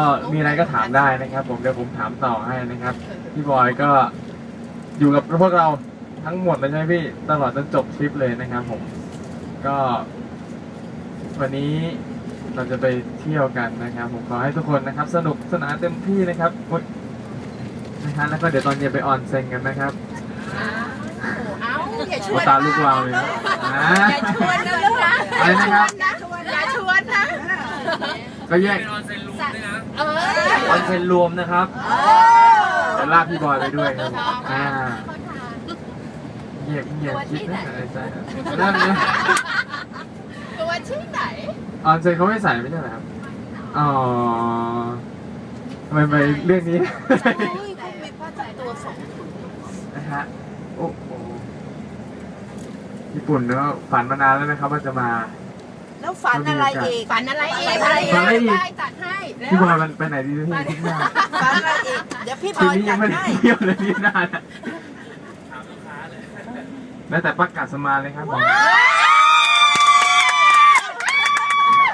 ก็มีอะไรก็ถามได้นะครับ ผมเดี๋ยวผมถามต่อให้นะครับ พี่บอยก็อยู่กับพวกเราทั้งหมดเลยใช่ไหมพี่ตลอดจนจบทริปเลยนะครับ ผมก็ วันนี้เราจะไปเที่ยวกันนะครับ ผมขอให้ทุกคนนะครับ สนุกสนานเต็มที่นะครับโอ๊ยนะฮะแล้วก็เดี๋ยวตอนเย็นไปออนเซ็นกันนะครับ เอ้าอย่าชโอวนตาลูกวาวเลยนะอ่าอย่าชวนนะลูกนะอะไรนะครับ อย่าชวนนะ ก็แยกเออออนเซ็นรวมนะครับเออจะลากพี่บอยไปด้วยครับอ่าเงียบเงียบคิดนะอะไรใจนั่นนะตัวที่ไหนออนเซ็นเขาไม่ใส่ไม่ใช่เหรอครับอ๋อทำไมไปเรื่องนี้เฮ้ยเขามีผ้าจับตัวสองถุงนะฮะโอ้โหญี่ปุ่นเนอะฝันมานานแล้วนะครับว่าจะมา แล้วฝันอะไรอีกฝันอะไรอีกฝันอะไรอีก ได้จัดให้พี่บอยมันไปไหนดีพี่คิดหน้าฝันอะไรอีกเดี๋ยวพี่บคืนอยนี้ยัจังดไม่ได้ให้เที่ยวเลยพี่หน้านะแล้วแต่ประกาศสมาเลยครับผม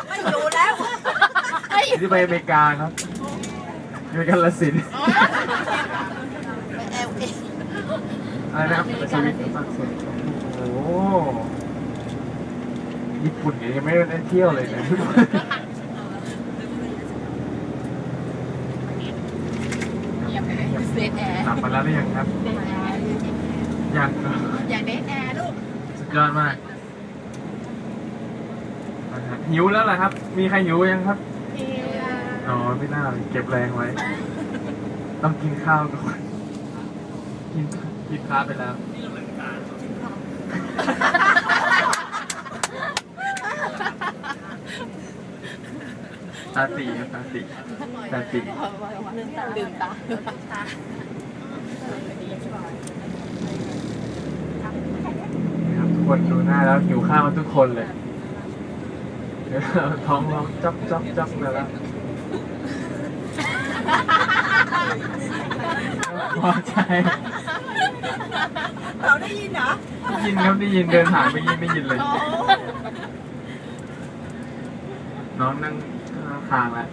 ไม่อยู่แล้วที่ไปอเมริกาครับอเมริกาละสินธุ์ไปแอลเออะไรนะครับไปสวิตฝรั่งเศสโอ้โหญี่ ปุ่นเนี่ยยังไม่ได้เที่ยวเลยนะเซตแอร์กลับมาแล้วหรือยังครับ ยังครับอยากเดทแอร์ลูกสุดยอดมากนะฮะหิวแล้วเหรอครับ มีใครหิวยังครับอ๋อไม่น่าเลยเก็บแรงไว้ ต้องกินข้าวก่อนกินกินข้าวไปแล้ว ตาตีครับตาตีตาตีลืมตานะครับทุกคนดูหน้าแล้วหิวข้าวทุกคนเลยเดี๋ยวท้องร้องจับจับจับเลยแล้วพอใจเราได้ยินเหรอได้ยินครับได้ยินเดินผ่านไปยินได้ยินเลย น้องนั่ง ข้างแล้ว